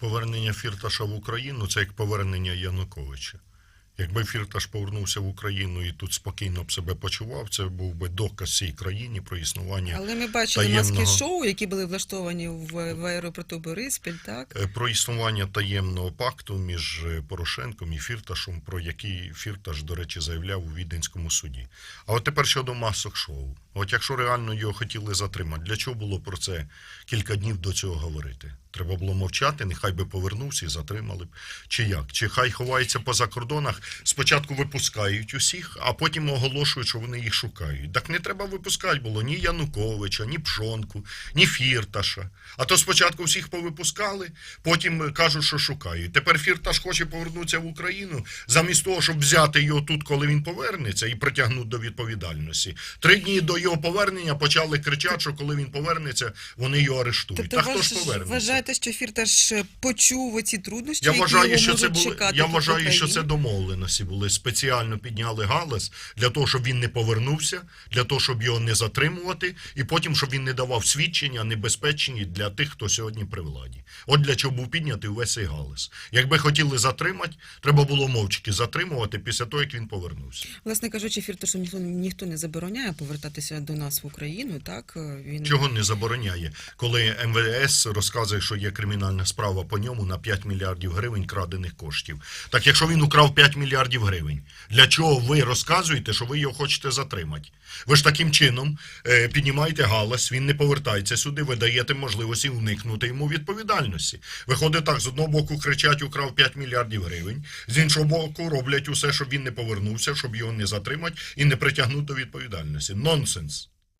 Повернення Фірташа в Україну це як повернення Януковича. Якби Фірташ повернувся в Україну і тут спокійно б себе почував, це був би доказ цій країні про існування Але ми бачили таємного- маски шоу, які були влаштовані в, в аеропорту Бориспіль, так? е, про існування таємного пакту між е, Порошенком і Фірташем, про який Фірташ, до речі, заявляв у Віденському суді. А от тепер щодо масок шоу. От якщо реально його хотіли затримати, для чого було про це кілька днів до цього говорити? Треба було мовчати, нехай би повернувся і затримали б. Чи як? Чи хай ховається по закордонах, спочатку випускають усіх, а потім оголошують, що вони їх шукають. Так не треба випускати було ні Януковича, ні Пшонку, ні Фірташа. А то спочатку всіх повипускали, потім кажуть, що шукають. Тепер Фірташ хоче повернутися в Україну, замість того, щоб взяти його тут, коли він повернеться, і притягнути до відповідальності. Три дні до його повернення почали кричати, що коли він повернеться, вони його арештують. Тобто Та хто ж ж повернеться? Вважаєте, що Фірташ почув оці труднощі, Я які вважаю, його що це були. Я вважаю, що це домовленості були. Спеціально підняли галас для того, щоб він не повернувся, для того, щоб його не затримувати, і потім, щоб він не давав свідчення небезпечні для тих, хто сьогодні при владі. От для чого був піднятий увесь цей галас. Якби хотіли затримати, треба було мовчки затримувати після того, як він повернувся. Власне кажучи, Фірташу ніхто, ніхто не забороняє повертатися до нас в Україну, так? Він... Чого не забороняє, коли МВС розказує, що є кримінальна справа по ньому на 5 мільярдів гривень крадених коштів. Так якщо він украв 5 мільярдів гривень, для чого ви розказуєте, що ви його хочете затримати? Ви ж таким чином е, піднімаєте галас, він не повертається сюди, ви даєте можливості уникнути йому відповідальності. Виходить так, з одного боку кричать, украв 5 мільярдів гривень, з іншого боку роблять усе, щоб він не повернувся, щоб його не затримати і не притягнути до відповідальності. Нонсенс.